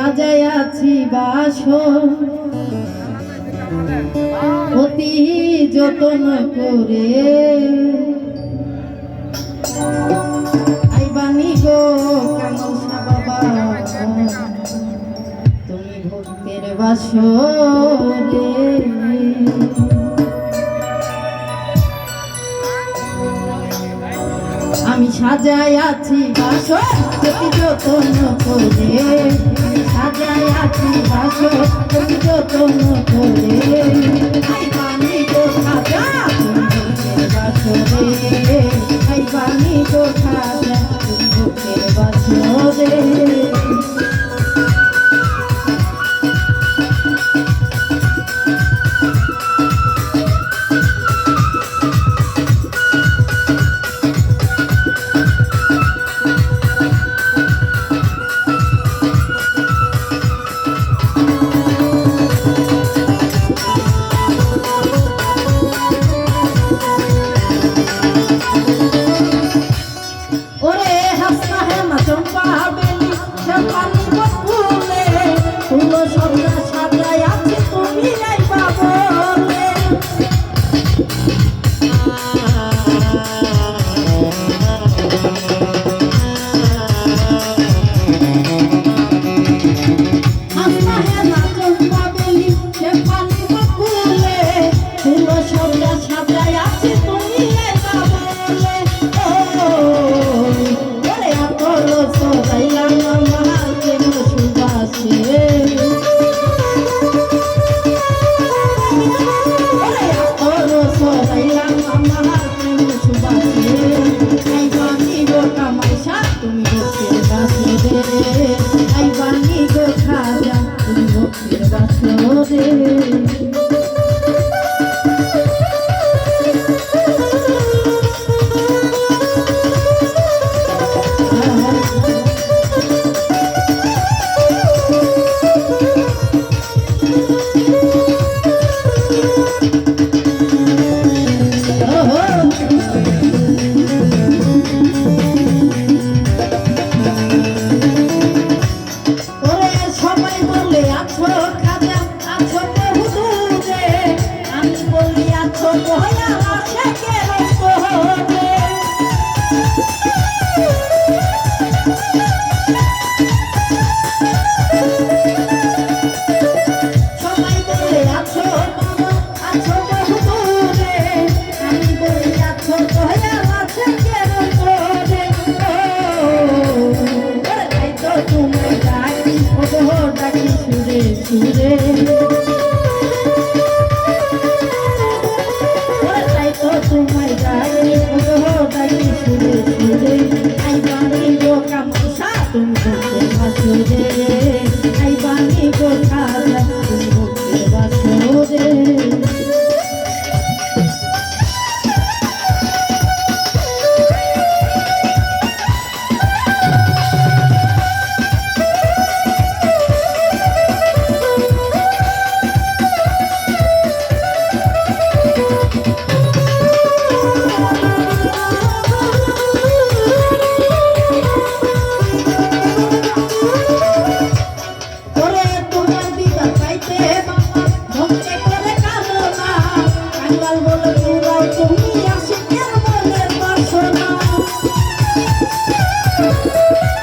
সাজায়াছি বাস অতি যতন করে। আইবানি গো কেমন বাবা তুমি ভক্তের বাসরে আমি সাজায় আছি বাসর যতন করে। সাজায় আছি বাসি যতন করে। আমি সাজা বাসরে। সুরে সুরে তাই তো তোমায় গায়ে ডাকি সুরে সুরে আই বাড়ি লোক তুমি সুরে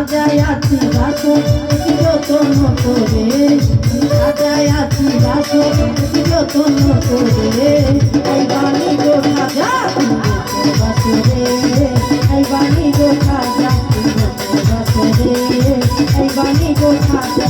সাজাই আছি বাসর কি যতন করে সাজাই আছি বাসর কি যতন করে এই বাণী গো তুমি ভক্তের বাসরে এই বাণী গো তুমি ভক্তের বাসরে এই বাণী গো খাজা